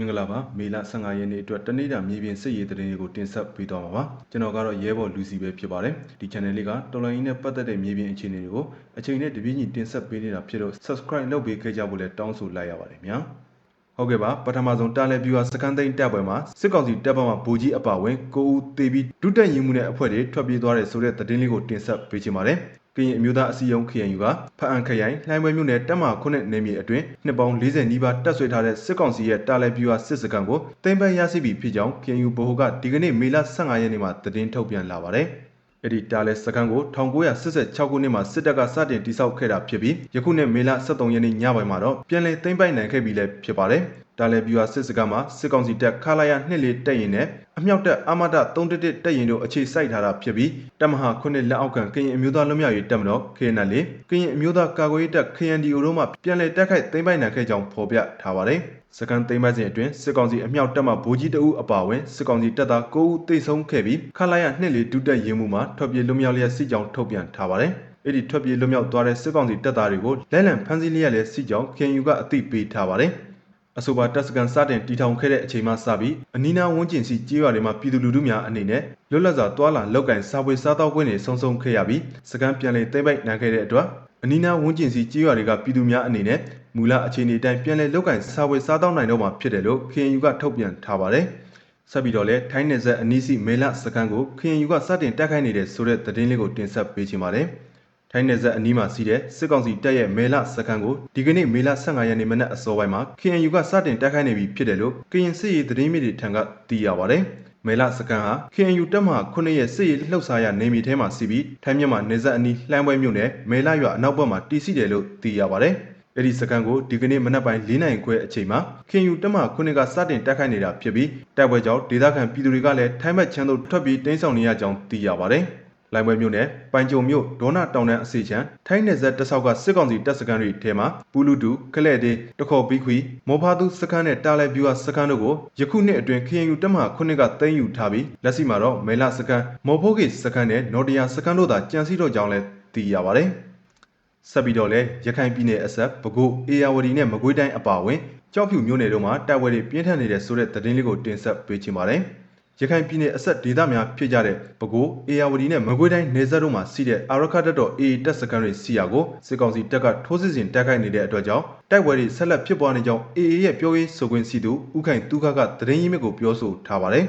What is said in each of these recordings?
မင်္ဂလာပါမေလ15ရက်နေ့အတွက်တနေ့တာမြေပြင်စစ်ရေးသတင်းတွေကိုတင်ဆက်ပေးသွားမှာပါကျွန်တော်ကတော့ရဲဘော်လူစီပဲဖြစ်ပါတယ်ဒီ channel လေးကတော်လိုင်းနဲ့ပတ်သက်တဲ့မြေပြင်အခြေအနေတွေကိုအချိန်နဲ့တပြေးညီတင်ဆက်ပေးနေတာဖြစ်လို့ subscribe လုပ်ပေးခဲ့ကြဖို့လည်းတောင်းဆိုလိုက်ရပါတယ်ဗျာဟုတ်ကဲ့ပါပထမဆုံးတာလည်ဗျူဟာစကန်သိန်းတပ်ပွဲမှာစစ်ကောင်စီတပ်ဖွဲ့မှဗိုလ်ကြီးအပါဝင်ကိုဦးတေပြီးဒုတက်ရင်မှုနဲ့အဖွဲ့တွေထွက်ပြေးသွားတယ်ဆိုတဲ့သတင်းလေးကိုတင်ဆက်ပေးချင်ပါတယ်က ရင်အမျိုးသားအစည်းအရုံး KNU ကဖအံခရိုင်လှိုင်းပွဲမြို့နယ်တပ်မခုနှစ်နေမြေအတွင်းနှစ်ပေါင်း40နီးပါးတပ်ဆွဲထားတဲ့စစ်ကောင်စီရဲ့တာလည်ဗျူဟာစစ်စခန်းကိုတင်ပန်းရရှိပြီဖြစ်ကြောင်း KNU ဗဟိုကဒီကနေ့မေလ15ရက်နေ့မှာသတင်းထုတ်ပြန်လာပါတယ်။ အဲ့ဒီတာလဲစခန်းကို1986ခုနှစ်မှာစစ်တပ်ကစတင်တိစောက်ခဲ့တာဖြစ်ပြီးယခုနှစ်မေလ23ရက်နေ့ညပိုင်းမှာတော့ပြန်လည်သိမ်းပိုက်နိုင်ခဲ့ပြီလည်းဖြစ်ပါတယ်။တာလဲဗျူဟာစစ်စခန်းမှာစစ်ကောင်စီတပ်ခလာရ2လေးတက်ရင်နဲ့အမြောက်တပ်အမဒ311တက်ရင်တို့အခြေစိုက်ထားတာဖြစ်ပြီးတမဟာခုနှစ်လက်အောက်ကကရင်အမျိုးသားလွတ်မြောက်ရေးတပ်မတော် KNL ကရင်အမျိုးသားကာကွယ်ရေးတပ် KNDO တို့မှပြန်လည်တက်ခိုက်သိမ်းပိုက်နိုင်ခဲ့ကြောင်းဖော်ပြထားပါတယ်။ စကန်သိမ်းပိုက်စဉ်အတွင်းစစ်ကောင်စီအမြောက်တပ်မှဗိုလ်ကြီးတအုပ်အပါအဝင်စစ်ကောင်စီတပ်သား9ဦးသေဆုံးခဲ့ပြီးခလာရ2လေးဒုတက်ရင်မှုမှာထွက်ပြေးလွတ်မြောက်လျက်စစ်ကြောင်းထုတ်ပြန်ထားပါတယ်။အဲ့ဒီထွက်ပြေးလွတ်မြောက်သွားတဲ့စစ်ကောင်စီတပ်သားတွေကိုလက်လံဖမ်းဆီးလျက်လဲစစ်ကြောင်း KNU ကအသိပေးထားပါတယ်။အဆိုပါတပ်စကန်စတင်တီထောင်ခဲ့တဲ့အချိန်မှစပြီးအနီးနားဝန်းကျင်စီကြေးရွာတွေမှာပြည်သူလူထုများအနေနဲ့လွတ်လပ်စွာတွာလာလောက်ကင်စားပွဲစားတောက်ခွင့်တွေဆုံဆုံခဲ့ရပြီးစကန်ပြန်လည်သိမ်းပိုက်နိုင်ခဲ့တဲ့အတွက်အနီးနားဝန်းကျင်စီကြေးရွာတွေကပြည်သူများအနေနဲ့ မူလအခြေအနေတိုင်းပြန်လည်လောက်ကင်စားပွဲစားတောက်နိုင်တော့မှာဖြစ်တယ်လို့ KNU ကထုတ်ပြန်ထားပါတယ်။ဆက်ပြီးတော့လဲထိုင်းနယ်စပ်အနီးစီမေလစကန်ကို KNU ကစတင်တက်ခိုင်းနေတဲ့ဆိုတဲ့သတင်းလေးကိုတင်ဆက်ပေးချင်ပါတယ်။ထိုင်းနယ်စပ်အနီးမှာစီးတဲ့စစ်ကောင်စီတပ်ရဲ့မေလစခန်းကိုဒီကနေ့မေလ15ရက်နေ့မနက်အစောပိုင်းမှာ KNU ကစတင်တိုက်ခိုက်နေပြီဖြစ်တယ်လို့ကရင်စစ်ရေးသတင်းမြစ်တွေထံကသိရပါဗျ။မေလစကန်ဟာ KNU တပ်မှ9ရဲ့စစ်ရေးလှုပ်ရှားရနေမြေထဲမှာစီးပြီးထိုင်းမြန်မာနေဆက်အနီးလှမ်းပွဲမြို့နယ်မေလရွာအနောက်ဘက်မှာတည်ရှိတယ်လို့သိရပါတယ်။ အဲ့ဒီစကန်ကိုဒီကနေ့မနက်ပိုင်း၄နိုင်ခွဲအချိန်မှာ KNU တပ်မှ9ကစတင်တိုက်ခိုက်နေတာဖြစ်ပြီးတိုက်ပွဲကြောင့်ဒေသခံပြည်သူတွေကလည်းထိုင်းဘက်ချမ်းသို့ထွက်ပြေးတင်းဆောင်နေရကြောင်းသိရပါတယ်။လိုင်ပွဲမြို့နယ်ပိုင်ကြုံမြို့ဒေါနာတောင်တန်းအစီချံထိုင်းနယ်စပ်တဆောက်ကစစ်ကောင်စီတပ်စခန်းတွေထဲမှာပူလူတူကလဲ့တေးတခေါ်ဘီခွီမောဖာသူစခန်းနဲ့တာလဲဗျူဟာစခန်းတို့ကိုယခုနှစ်အတွင်း KNU တပ်မှခုနှစ်ကသိမ်းယူထားပြီးလက်ရှိမှာတော့မဲလာစခန်းမော်ဖိုးကေစခန်းနဲ့နော်တယာစခန်းတို့သာကြံစည်တော့ကြောင်းလည်းသိရပါတယ် ဆက်ပြီးတော့လဲရခိုင်ပြည်နယ်အဆက်ပဲခူးအေယာဝတီနဲ့မကွေးတိုင်းအပါအဝင်ကြောက်ဖြူမြို့နယ်တို့မှာတိုက်ပွဲတွေပြင်းထန်နေတဲ့ဆိုတဲ့သတင်းလေးကိုတင်ဆက်ပေးချင်ပါတယ်။ရခိုင်ပြည်နယ်အဆက်ဒေသများဖြစ်ကြတဲ့ပဲခူးအေယာဝတီနဲ့မကွေးတိုင်းနေဆက်တို့မှာစီးတဲ့အာရခတ်တပ်တော် AA တပ်စခန်းတွေစီယာကိုစစ်ကောင်စီတပ်ကထိုးစစ်ဆင်တိုက်ခိုက်နေတဲ့အတွက်ကြောင့်တိုက်ပွဲတွေဆက်လက်ဖြစ်ပွားနေကြောင်း AA ရဲ့ပြောရေးဆိုခွင့်ရှိသူဥခိုင်တူခကသတင်းရင်းမြစ်ကိုပြောဆိုထားပါတယ်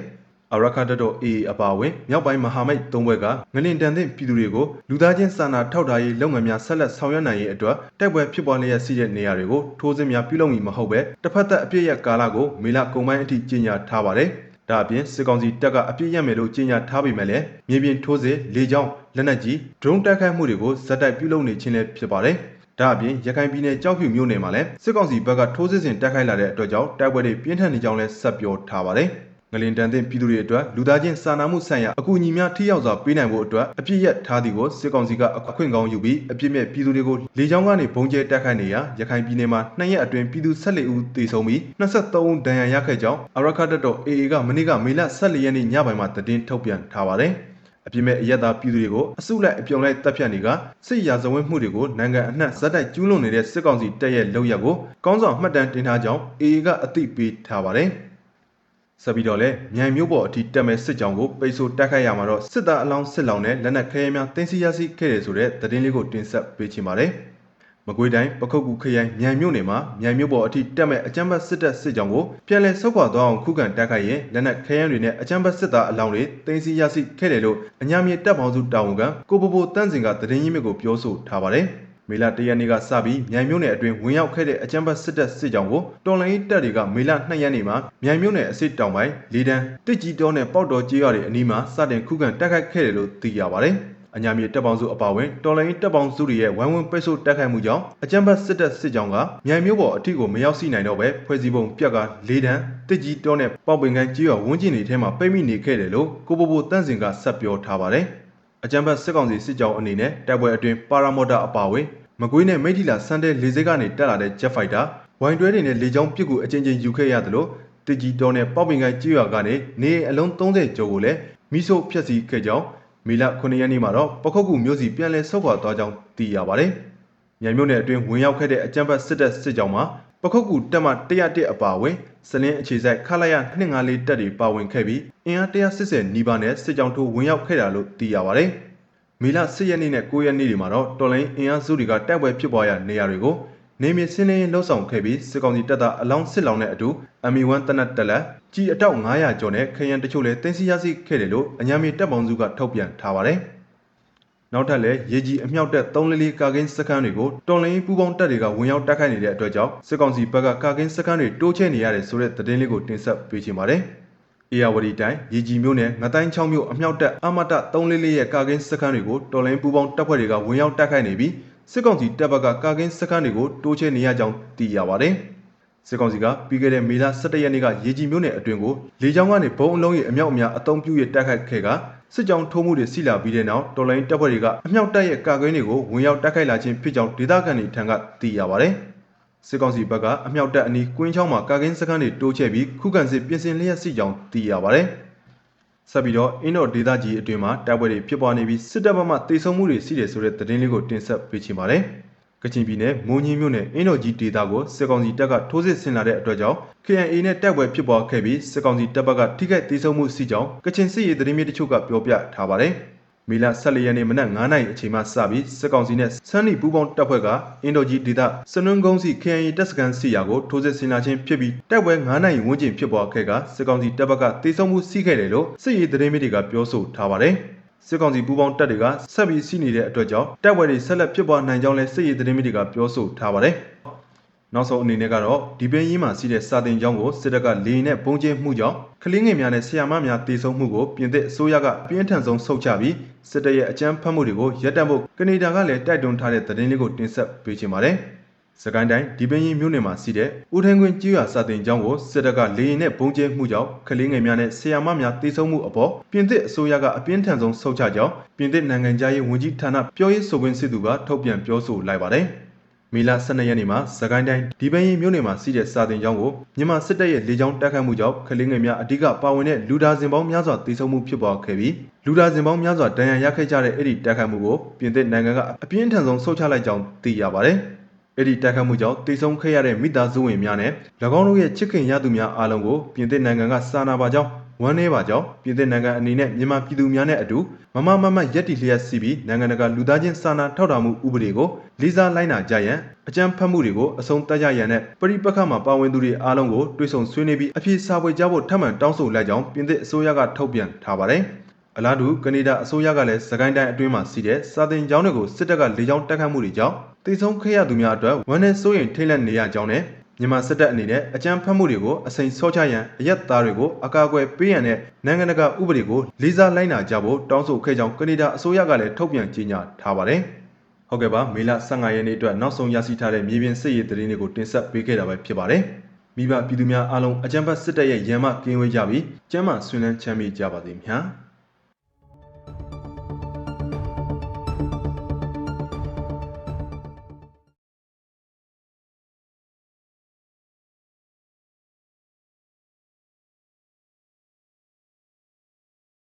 အရခတ်တော် AA အပါအဝင်မြောက်ပိုင်းမဟာမိတ်သုံးဘက်ကငလင်တန်တဲ့ပြည်သူတွေကိုလူသားချင်းစာနာထောက်ထားရေးလုပ်ငန်းများဆက်လက်ဆောင်ရွက်နိုင်ရေးအတွက်တိုက်ပွဲဖြစ်ပွားလျက်ရှိတဲ့နေရာတွေကိုထိုးစစ်များပြုလုပ်မည်မဟုတ်ပဲတစ်ဖက်သက်အပြည့်ရကာလကိုမေလကုန်ပိုင်းအထိကြီးညာထားပါတယ်။ဒါအပြင်စစ်ကောင်စီတပ်ကအပြစ်ရမယ်လို့ကြေညာထားပေမဲ့လည်းမြေပြင်ထိုးစစ်လေကြောင်းလက်နက်ကြီးဒရုန်းတိုက်ခိုက်မှုတွေကိုဇက်တိုက်ပြုလုပ်နေခြင်းလည်းဖြစ်ပါတယ်။ဒါအပြင်ရခိုင်ပြည်နယ်ကြောက်ဖြူမြို့နယ်မှာလည်းစစ်ကောင်စီဘက်ကထိုးစစ်ဆင်တိုက်ခိုက်လာတဲ့အတွက်ကြောင့်တိုက်ပွဲတွေပြင်းထန်နေကြောင်းလည်းဆက်ပြောထားပါတယ်။ ငလင်တန်တဲ့ပြည်သူတွေအတွက်လူသားချင်းစာနာမှုဆိုင်ရာအကူအညီများထိရောက်စွာပေးနိုင်ဖို့အတွက်အပြည့်ရထားသည်ကိုစစ်ကောင်စီကအခွင့်ကောင်းယူပြီးအပြည့်မဲ့ပြည်သူတွေကိုလေကြောင်းကနေဘုံကျဲတိုက်ခိုက်နေရာရခိုင်ပြည်နယ်မှာနှစ်ရက်အတွင်းပြည်သူ14ဦးသေဆုံးပြီး23ဦးဒဏ်ရာရခဲ့ကြောင်းအရခတ်တပ်တော် AA ကမနေ့ကမေလ14ရက်နေ့ညပိုင်းမှာသတင်းထုတ်ပြန်ထားပါတယ်အပြစ်မဲ့အရက်သားပြည်သူတွေကိုအစုလိုက်အပြုံလိုက်တပ်ဖြတ်နေကစစ်ရာဇဝတ်မှုတွေကိုနိုင်ငံအနှံ့ဇက်တိုက်ကျူးလွန်နေတဲ့စစ်ကောင်စီတပ်ရဲ့လုပ်ရက်ကိုကောင်းဆောင်မှတ်တမ်းတင်ထားကြောင်း AA ကအသိပေးထားပါတယ်။ ဆက်ပြီးတော့လည်းမြိုင်မြို့ပေါ်အထိတက်မဲ့စစ်ကြောင်းကိုပိတ်ဆို့တိုက်ခိုက်ရမှာတော့စစ်သားအလောင်းစစ်လောင်နဲ့လက်နက်ခဲယမ်းများတင်စီရစီခဲ့တယ်ဆိုတဲ့သတင်းလေးကိုတင်ဆက်ပေးချင်ပါတယ်။မကွေးတိုင်းပခုတ်ကူခရိုင်မြိုင်မြို့နယ်မှာမြိုင်မြို့ပေါ်အထိတက်မဲ့အကြမ်းဖက်စစ်တပ်စစ်ကြောင်းကိုပြန်လည်ဆုတ်ခွာသွားအောင်ခုခံတိုက်ခိုက်ရင်လက်နက်ခဲယမ်းတွေနဲ့အကြမ်းဖက်စစ်သားအလောင်းတွေတင်စီရစီခဲ့တယ်လို့အညာမြေတပ်ပေါင်းစုတာဝန်ခံကိုပပိုတန့်စင်ကသတင်းရင်းမြစ်ကိုပြောဆိုထားပါတယ်။ မေလ၁ရက်နေ့ကစပြီးမြိုင်မြို့နယ်အတွင်းဝင်ရောက်ခဲ့တဲ့အကြမ်းဖက်စစ်တပ်စစ်ကြောင်းကိုတော်လိုင်းတပ်တွေကမေလ2ရက်နေ့မှာမြိုင်မြို့နယ်အစစ်တောင်ပိုင်းလေးတန်းတစ်ကြီးတောနဲ့ပေါက်တော်ကျေးရွာတွေအနီးမှာစတင်ခုခံတိုက်ခိုက်ခဲ့တယ်လို့သိရပါတယ်။အညာမြေတပ်ပေါင်းစုအပါအဝင်တော်လိုင်းတပ်ပေါင်းစုတွေရဲ့ဝိုင်းဝန်းပိတ်ဆို့တိုက်ခိုက်မှုကြောင့်အကြမ်းဖက်စစ်တပ်စစ်ကြောင်းကမြိုင်မြို့ပေါ်အထိကိုမရောက်ရှိနိုင်တော့ပဲဖွဲ့စည်းပုံပြက်ကလေးတန်းတစ်ကြီးတောနဲ့ပေါက်ပင်ကန်ကျေးရွာဝန်းကျင်တွေထဲမှာပိတ်မိနေခဲ့တယ်လို့ကိုပိုပိုတန့်စင်ကဆက်ပြောထားပါတယ်။အကြံဖတ်စစ်ကောင်စီစစ်ကြောင်းအနေနဲ့တပ်ပွဲအတွင်းပါရာမော်တာအပါအဝင် မကွေးနဲ့မိထီလာစန်တဲ့လေစိတ်ကနေတက်လာတဲ့ Jet Fighter ဝိုင်တွဲတွေနဲ့လေကြောင်းပစ်ကူအချင်းချင်းယူခဲ့ရသလိုတစ်ကြီးတော်နဲ့ပေါပင်ကိုင်းကြေးရွာကနေနေအလုံး30ကျော်ကိုလည်းမိဆို့ဖျက်ဆီးခဲ့ကြောင်းမေလ9ရက်နေ့မှာတော့ပခုတ်ကူမြို့စီပြန်လည်ဆုတ်ခွာသွားကြောင်းသိရပါတယ်။မြိုင်မြို့နယ်အတွင်းဝင်ရောက်ခဲ့တဲ့အကြမ်းဖက်စစ်တပ်စစ်ကြောင်းမှာပခုတ်ကူတက်မှ101အပါအဝင်စလင်းအခြေဆိုင်ခလာရ254တက်တွေပါဝင်ခဲ့ပြီးအင်အား180နီးပါးနဲ့စစ်ကြောင်းထိုးဝင်ရောက်ခဲ့တာလို့သိရပါတယ်။ မေလ10ရက်နေ့နဲ့9ရက်နေ့တွေမှာတော့တော်လိုင်းအင်အားစုတွေကတိုက်ပွဲဖြစ်ပွားရာနေရာတွေကိုနေမြေစင်းလင်းလှုပ်ဆောင်ခဲ့ပြီးစစ်ကောင်စီတပ်သားအလောင်းစစ်လောင်းနဲ့အတူ ME1 တနတ်တက်လက်ကြီးအတောက်900ကျော်နဲ့ခရံတချို့လည်းတင်စီရရှိခဲ့တယ်လို့အညာမီတပ်ပေါင်းစုကထုတ်ပြန်ထားပါတယ်။နောက်ထပ်လည်းရေကြီးအမြောက်တက်344ကာကင်းစခန်းတွေကိုတော်လိုင်းပူပေါင်းတပ်တွေကဝင်ရောက်တိုက်ခိုက်နေတဲ့အတွက်ကြောင့်စစ်ကောင်စီဘက်ကကာကင်းစခန်းတွေတိုးချဲ့နေရတယ်ဆိုတဲ့သတင်းလေးကိုတင်ဆက်ပေးချင်ပါတယ်။ အေယာဝတီတိုင်းရေကြီးမြို့နယ်ငတိုင်းချောင်းမြို့အမြောက်တက်အမတ344ရဲ့ကာကင်းစခန်းတွေကိုတော်လိုင်းပူပေါင်းတပ်ဖွဲ့တွေကဝင်ရောက်တိုက်ခိုက်နေပြီးစစ်ကောင်စီတပ်ဘက်ကကာကင်းစခန်းတွေကိုတိုးချဲ့နေရကြောင်းသိရပါတယ်။စစ်ကောင်စီကပြီးခဲ့တဲ့မေလ17ရက်နေ့ကရေကြီးမြို့နယ်အတွင်းကိုလေကြောင်းကနေဘုံအလုံးကြီးအမြောက်အများအုံပြုရတိုက်ခိုက်ခဲ့ကစစ်ကြောင်းထိုးမှုတွေဆီလာပြီးတဲ့နောက်တော်လိုင်းတပ်ဖွဲ့တွေကအမြောက်တပ်ရဲ့ကာကွင်းတွေကိုဝင်ရောက်တိုက်ခိုက်လာခြင်းဖြစ်ကြောင်းဒေသခံတွေထံကသိရပါတယ်။ စစ်ကောင်စီဘက်ကအမြောက်တပ်အနီးကွင်းချောင်းမှာကာကင်းစခန်းတွေတိုးချဲ့ပြီးခုခံစစ်ပြင်ဆင်လျက်ရှိကြောင်းသိရပါတယ်။ဆက်ပြီးတော့အင်းတော်ဒေသကြီးအတွင်းမှာတိုက်ပွဲတွေဖြစ်ပွားနေပြီးစစ်တပ်ဘက်မှတေဆုံမှုတွေရှိတယ်ဆိုတဲ့သတင်းလေးကိုတင်ဆက်ပေးချင်ပါတယ်။ကချင်ပြည်နယ်မုံကြီးမြို့နယ်အင်းတော်ကြီးဒေသကိုစစ်ကောင်စီတပ်ကထိုးစစ်ဆင်လာတဲ့အတွက်ကြောင့် KNA နဲ့တိုက်ပွဲဖြစ်ပွားခဲ့ပြီးစစ်ကောင်စီတပ်ဘက်ကထိခိုက်ဒေဆုံးမှုရှိကြောင်းကချင်စစ်ရေးသတင်းမြစ်တချို့ကပြောပြထားပါတယ်။ မေလ14ရက်နေ့မနက်9:00နာရီအချိန်မှစပြီးစစ်ကောင်စီနဲ့စန်းနီပူးပေါင်းတပ်ဖွဲ့ကအင်ဒိုဂျီဒေသစနွန်းကုန်းစီ KNA တပ်စခန်းစီယာကိုထိုးစစ်ဆင်လာခြင်းဖြစ်ပြီးတိုက်ပွဲ9:00နာရီဝန်းကျင်ဖြစ်ပွားခဲ့ကစစ်ကောင်စီတပ်ဘက်ကတေဆုံးမှုရှိခဲ့တယ်လို့စစ်ရေးသတင်းမြစ်တွေကပြောဆိုထားပါတယ်။စစ်ကောင်စီပူးပေါင်းတပ်တွေကဆက်ပြီးစီးနေတဲ့အတွက်ကြောင့်တပ်ဝဲတွေဆက်လက်ဖြစ်ပွားနိုင်ကြောင်းလဲစစ်ရေးသတင်းမြစ်တွေကပြောဆိုထားပါတယ်။ နောက်ဆုံးအနေနဲ့ကတော့ဒီပင်းကြီးမှာစီးတဲ့စာတင်ကျောင်းကိုစစ်တပ်ကလေရင်နဲ့ပုံကျင်းမှုကြောင့်ကလင်းငယ်များနဲ့ဆရာမများတေဆုံးမှုကိုပြင်သစ်အစိုးရကပြင်းထန်ဆုံးဆုတ်ချပြီးစစ်တပ်ရဲ့အကြမ်းဖက်မှုတွေကိုရပ်တန့်ဖို့ကနေဒါကလည်းတိုက်တွန်းထားတဲ့သတင်းလေးကိုတင်ဆက်ပေးချင်ပါတယ်။စကိုင်းတိုင်းဒီပင်းကြီးမြို့နယ်မှာရှိတဲ့ဦးထင်းကွင်းကြီးရွာစာတင်ကျောင်းကိုစစ်တပ်ကလေရင်နဲ့ပုံကျဲမှုကြောင့်ကလေးငယ်များနဲ့ဆရာမများတေဆုံးမှုအပေါ်ပြင်သစ်အစိုးရကအပြင်းထန်ဆုံးဆုတ်ချကြောင်းပြင်သစ်နိုင်ငံသားရေးဝန်ကြီးဌာနပြောရေးဆိုခွင့်ရှိသူကထုတ်ပြန်ပြောဆိုလိုက်ပါတယ်။ မီလာ12ရက်နေ့မှာစကိုင်းတိုင်းဒီပင်းကြီးမြို့နယ်မှာရှိတဲ့စာတင်ကျောင်းကိုမြန်မာစစ်တပ်ရဲ့လေကြောင်းတိုက်ခိုက်မှုကြောင့်ကလေးငယ်များအ धिक ပါဝင်တဲ့လူဒါစင်ပေါင်းများစွာတေဆုံးမှုဖြစ်ပေါ်ခဲ့ပြီးလူဒါစင်ပေါင်းများစွာဒဏ်ရာရခဲ့ကြတဲ့အဲ့ဒီတိုက်ခိုက်မှုကိုပြင်သစ်နိုင်ငံကအပြင်းထန်ဆုံးဆုတ်ချလိုက်ကြောင်းသိရပါတယ်။အဲ့ဒီတိုက်ခတ်မှုကြောင့်တိတ်ဆုံးခဲ့ရတဲ့မိသားစုဝင်များနဲ့၎င်းတို့ရဲ့ချစ်ခင်ရသူများအားလုံးကိုပြင်သစ်နိုင်ငံကစာနာပါကြောင်း ဝမ်းနည်းပါကြောင်းပြင်သစ်နိုင်ငံအနေနဲ့မြန်မာပြည်သူများနဲ့အတူမမမမရက်တီလျက်စီပြီးနိုင်ငံတကာလူသားချင်းစာနာထောက်ထားမှုဥပဒေကိုလေးစားလိုက်နာကြရန်အကြမ်းဖက်မှုတွေကိုအဆုံးသတ်ကြရန်နဲ့ပရိပက္ခမှာပါဝင်သူတွေအားလုံးကိုတွေ့ဆုံဆွေးနွေးပြီးအပြည့်စာပွဲကြဖို့ထပ်မံတောင်းဆိုလိုက်ကြောင်းပြင်သစ်အစိုးရကထုတ်ပြန်ထားပါတယ်။အလားတူကနေဒါအစိုးရကလည်းစကိုင်းတိုင်းအတွင်းမှာရှိတဲ့စာတင်ကျောင်းတွေကိုစစ်တပ်ကလေကြောင်းတိုက်ခတ်မှုတွေကြောင့်တည်ဆုံးခဲ့ရသူများအတွက်ဝမ်းနဲ့စိုးရင်ထိတ်လန့်နေရကြောင်းနဲ့ မြန်မာစစ်တပ်အနေနဲ့အကြမ်းဖက်မှုတွေကိုအစိမ်ဆော့ချရန်အရက်သားတွေကိုအကာအကွယ်ပေးရန်နဲ့နိုင်ငံတကာဥပဒေကိုလေးစားလိုက်နာကြဖို့တောင်းဆိုခဲ့ကြောင်းကနေဒါအစိုးရကလည်းထုတ်ပြန်ကြေညာထားပါတယ်။ဟုတ်ကဲ့ပါမေလ15ရက်နေ့အတွက်နောက်ဆုံးရရှိထားတဲ့မြေပြင်စစ်ရေးသတင်းတွေကိုတင်ဆက်ပေးခဲ့တာပဲဖြစ်ပါတယ်။မိဘပြည်သူများအားလုံးအကြမ်းဖက်စစ်တပ်ရဲ့ရန်မှကင်းဝေးကြပြီးကျမ်းမာဆွေးနွေးချမ်းမြေ့ကြပါစေခင်ဗျာ။